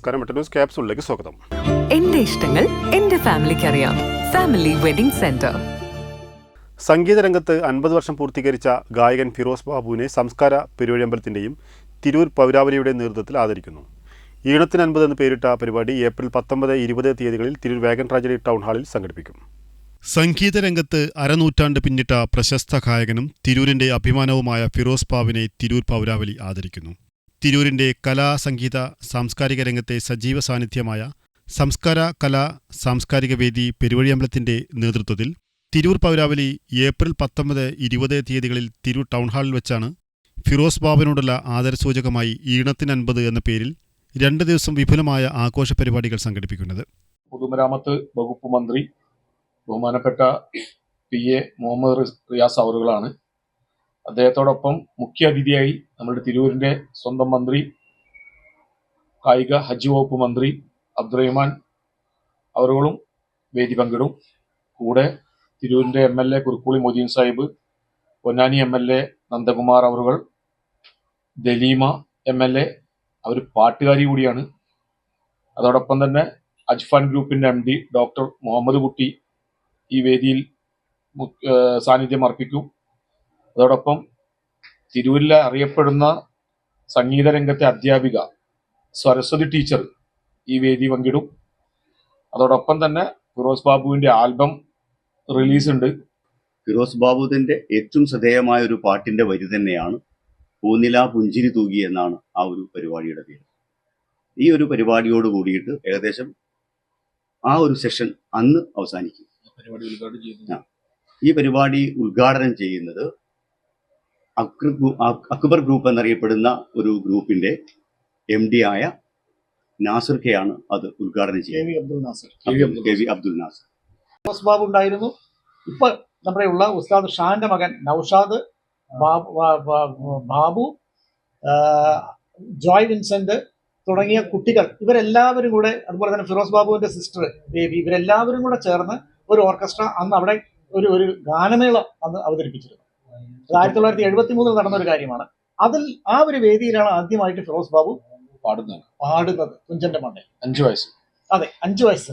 നമസ്കാരം. മറ്റൊരു ന്യൂസ് ക്യാപ്സൂളിലേക്ക് സ്വാഗതം. എന്റെ ഇഷ്ടങ്ങൾ എന്റെ ഫാമിലിക്ക് അറിയാം. ഫാമിലി വെഡിംഗ് സെന്റർ സംഗീത രംഗത്ത് അൻപത് വർഷം പൂർത്തീകരിച്ച ഗായകൻ ഫിറോസ് ബാബുവിനെ സംസ്കാര പെരുവഴിയമ്പലത്തിന്റെയും തിരൂർ പൗരാവലിയുടെ നേതൃത്വത്തിൽ ആദരിക്കുന്നു. ഈണത്തിന് അൻപത് എന്ന് പേരിട്ട പരിപാടി ഏപ്രിൽ പത്തൊമ്പത് ഇരുപത് തീയതികളിൽ തിരൂർ വേഗൻ ട്രാജഡി ടൗൺ ഹാളിൽ സംഘടിപ്പിക്കും. സംഗീത രംഗത്ത് അരനൂറ്റാണ്ട് പിന്നിട്ട പ്രശസ്ത ഗായകനും തിരൂരിന്റെ അഭിമാനവുമായ ഫിറോസ് ബാബുവിനെ തിരൂർ പൗരാവലി ആദരിക്കുന്നു. തിരൂരിന്റെ കലാ സംഗീത സാംസ്കാരിക രംഗത്തെ സജീവ സാന്നിധ്യമായ സംസ്കാര കലാ സാംസ്കാരിക വേദി പെരുവഴിയമ്പലത്തിന്റെ നേതൃത്വത്തിൽ തിരൂർ പൗരാവലി ഏപ്രിൽ പത്തൊമ്പത് ഇരുപത് തീയതികളിൽ തിരൂർ ടൗൺ ഹാളിൽ വെച്ചാണ് ഫിറോസ് ബാബുവിനോടുള്ള ആദരസൂചകമായി ഈണത്തിനൻപത് എന്ന പേരിൽ രണ്ട് ദിവസം വിപുലമായ ആഘോഷ പരിപാടികൾ സംഘടിപ്പിക്കുന്നത്. പൊതുമരാമത്ത് വകുപ്പ് മന്ത്രി ബഹുമാനപ്പെട്ട പി എ മുഹമ്മദ് റിയാസ് അവറുകളാണ് അദ്ദേഹത്തോടൊപ്പം മുഖ്യ അതിഥിയായി നമ്മുടെ തിരൂരിന്റെ സ്വന്തം മന്ത്രി കായിക ഹജ്ജ് വകുപ്പ് മന്ത്രി അബ്ദുറഹ്മാൻ അവരുകളും വേദി പങ്കിടും. കൂടെ തിരൂരിന്റെ M L A Kurukkoli Moideen Sahib Ponnani M L A Nandakumar അവറുകൾ ദലീമ എം എൽ എ അവർ പാട്ടുകാരി കൂടിയാണ്. അതോടൊപ്പം തന്നെ അജ്ഫാൻ ഗ്രൂപ്പിന്റെ എം ഡി ഡോക്ടർ മുഹമ്മദ് കുട്ടി ഈ വേദിയിൽ സാന്നിധ്യം അർപ്പിക്കും. അതോടൊപ്പം തിരൂരിലെ അറിയപ്പെടുന്ന സംഗീത രംഗത്തെ അധ്യാപിക സരസ്വതി ടീച്ചർ ഈ വേദി പങ്കിടും. അതോടൊപ്പം തന്നെ ഫിറോസ് ബാബുവിന്റെ ആൽബം റിലീസ് ഉണ്ട് ഫിറോസ് ബാബുവിന്റെ ഏറ്റവും ശ്രദ്ധേയമായ ഒരു പാട്ടിന്റെ വരി തന്നെയാണ് പൂനില പുഞ്ചിരി തൂകി എന്നാണ് ആ ഒരു പരിപാടിയുടെ പേര്. ഈ ഒരു പരിപാടിയോട് കൂടിയിട്ട് ഏകദേശം ആ ഒരു സെഷൻ അന്ന് അവസാനിക്കും. ഈ പരിപാടി ഉദ്ഘാടനം ചെയ്യുന്നത് അക്ബർ ഗ്രൂപ്പ് എന്നറിയപ്പെടുന്ന ഒരു ഗ്രൂപ്പിന്റെ എം ഡി ആയ നാസർ കെ ആണ് അത് ഉദ്ഘാടനം ചെയ്തത് ചെയ്യുന്നത്. Abdul Nasar. K V Abdul Nasser. Babu ഉണ്ടായിരുന്നു. ഇപ്പൊ നമ്മുടെ ഉള്ള ഉസ്താദ് ഷാന്റെ മകൻ നൌഷാദ് ബാബു ജോയ് വിൻസെന്റ് തുടങ്ങിയ കുട്ടികൾ ഇവരെല്ലാവരും കൂടെ അതുപോലെ തന്നെ ഫിറോസ് ബാബുവിന്റെ സിസ്റ്റർ ബേബി ഇവരെല്ലാവരും കൂടെ ചേർന്ന് ഒരു ഓർക്കസ്ട്ര അന്ന് അവിടെ ഒരു ഒരു ഗാനമേള അന്ന് അവതരിപ്പിച്ചിരുന്നു. അത് ആയിരത്തി തൊള്ളായിരത്തി എഴുപത്തി മൂന്നിൽ നടന്ന ഒരു കാര്യമാണ്. അതിൽ ആ ഒരു വേദിയിലാണ് ആദ്യമായിട്ട് ഫിറോസ് ബാബു പാടുന്നത്. പാടുന്നത് കുഞ്ചന്റെ മണ്ണിൽ. അഞ്ചു വയസ്സ്. അതെ അഞ്ചു വയസ്സ്.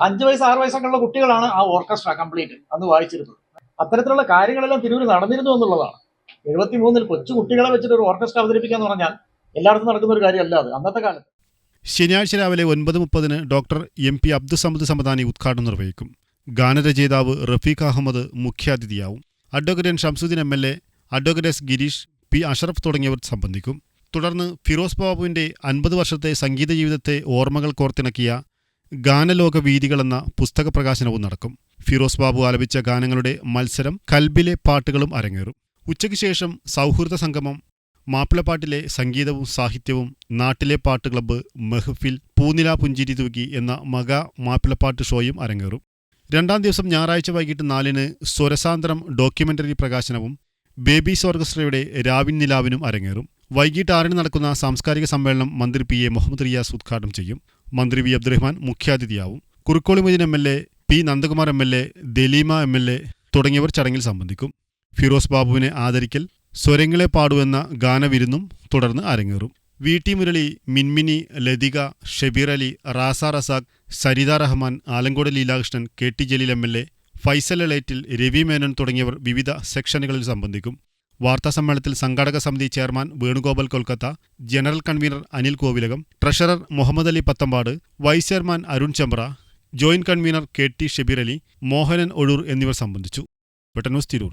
അഞ്ചു വയസ്സ് ആറ് വയസ്സൊക്കെ ഉള്ള കുട്ടികളാണ് ആ ഓർക്കസ്ട്ര കംപ്ലീറ്റ് അന്ന് വായിച്ചിരുന്നത്. അത്തരത്തിലുള്ള കാര്യങ്ങളെല്ലാം തിരൂര് നടന്നിരുന്നു എന്നുള്ളതാണ്. എഴുപത്തി മൂന്നിൽ കൊച്ചു കുട്ടികളെ വെച്ചിട്ട് ഒരു ഓർക്കസ്ട്ര അവതരിപ്പിക്കുക എന്ന് പറഞ്ഞാൽ എല്ലായിടത്തും നടക്കുന്ന ഒരു കാര്യമല്ല അത് അന്നത്തെ കാലത്ത്. ശനിയാഴ്ച രാവിലെ ഒൻപത് മുപ്പതിന് doctor M P Abdussamad Samadani ഉദ്ഘാടനം നിർവഹിക്കും. ഗാനരചയിതാവ് Rafeeq Ahmed മുഖ്യാതിഥിയാവും. Advocate Shamsudheen M L A advocate S Gireesh P Ashraf തുടങ്ങിയവർ സംബന്ധിക്കും. തുടർന്ന് ഫിറോസ് ബാബുവിന്റെ അൻപത് വർഷത്തെ സംഗീത ജീവിതത്തെ ഓർമ്മകൾ കോർത്തിണക്കിയ ഗാനലോക വീതികൾ എന്ന പുസ്തക പ്രകാശനവും നടക്കും. ഫിറോസ് ബാബു ആലപിച്ച ഗാനങ്ങളുടെ മത്സരം കൽബിലെ പാട്ടുകളും അരങ്ങേറും. ഉച്ചയ്ക്ക് ശേഷം സൗഹൃദ സംഗമം മാപ്പിളപ്പാട്ടിലെ സംഗീതവും സാഹിത്യവും നാട്ടിലെ പാട്ട് ക്ലബ്ബ് മെഹ്ഫിൽ പൂനില പുഞ്ചിരി തൂക്കി എന്ന മക മാപ്പിളപ്പാട്ട് ഷോയും അരങ്ങേറും. രണ്ടാം ദിവസം ഞായറാഴ്ച വൈകിട്ട് നാലിന് സ്വരസാന്തരം ഡോക്യുമെന്ററി പ്രകാശനവും ബേബീസ് ഓർക്കസ്ട്രയുടെ രാവിൻ നിലാവിനും അരങ്ങേറും. വൈകിട്ട് ആറിന് നടക്കുന്ന സാംസ്കാരിക സമ്മേളനം മന്ത്രി പി എ മുഹമ്മദ് റിയാസ് ഉദ്ഘാടനം ചെയ്യും. മന്ത്രി V Abdurahman മുഖ്യാതിഥിയാവും. Kurukkoli Moideen M L A P Nandakumar M L A Daleema M L A തുടങ്ങിയവർ ചടങ്ങിൽ സംബന്ധിക്കും. ഫിറോസ് ബാബുവിനെ ആദരിക്കൽ സ്വരങ്ങളെ പാടുവെന്ന ഗാനവിരുന്നും തുടർന്ന് അരങ്ങേറും. V T Murali Minmini Lathika Shabeer Ali Raza Razak Saritha Rahman Alankode Leelakrishnan K T Jaleel M L A Faisal Elettil Ravi Menon തുടങ്ങിയവർ വിവിധ സെക്ഷനുകളിൽ സംബന്ധിക്കും. വാർത്താ സമ്മേളനത്തിൽ സംഘാടക സമിതി chairman Venugopal Kolkata general convener Anil Kovilakam treasurer Muhammad Ali Pathambad vice chairman Arun Chembra joint convener K T Shabeer Ali Mohanan Ozhur എന്നിവർ സംബന്ധിച്ചു. വെട്ടന്യൂസ് തിരൂർ.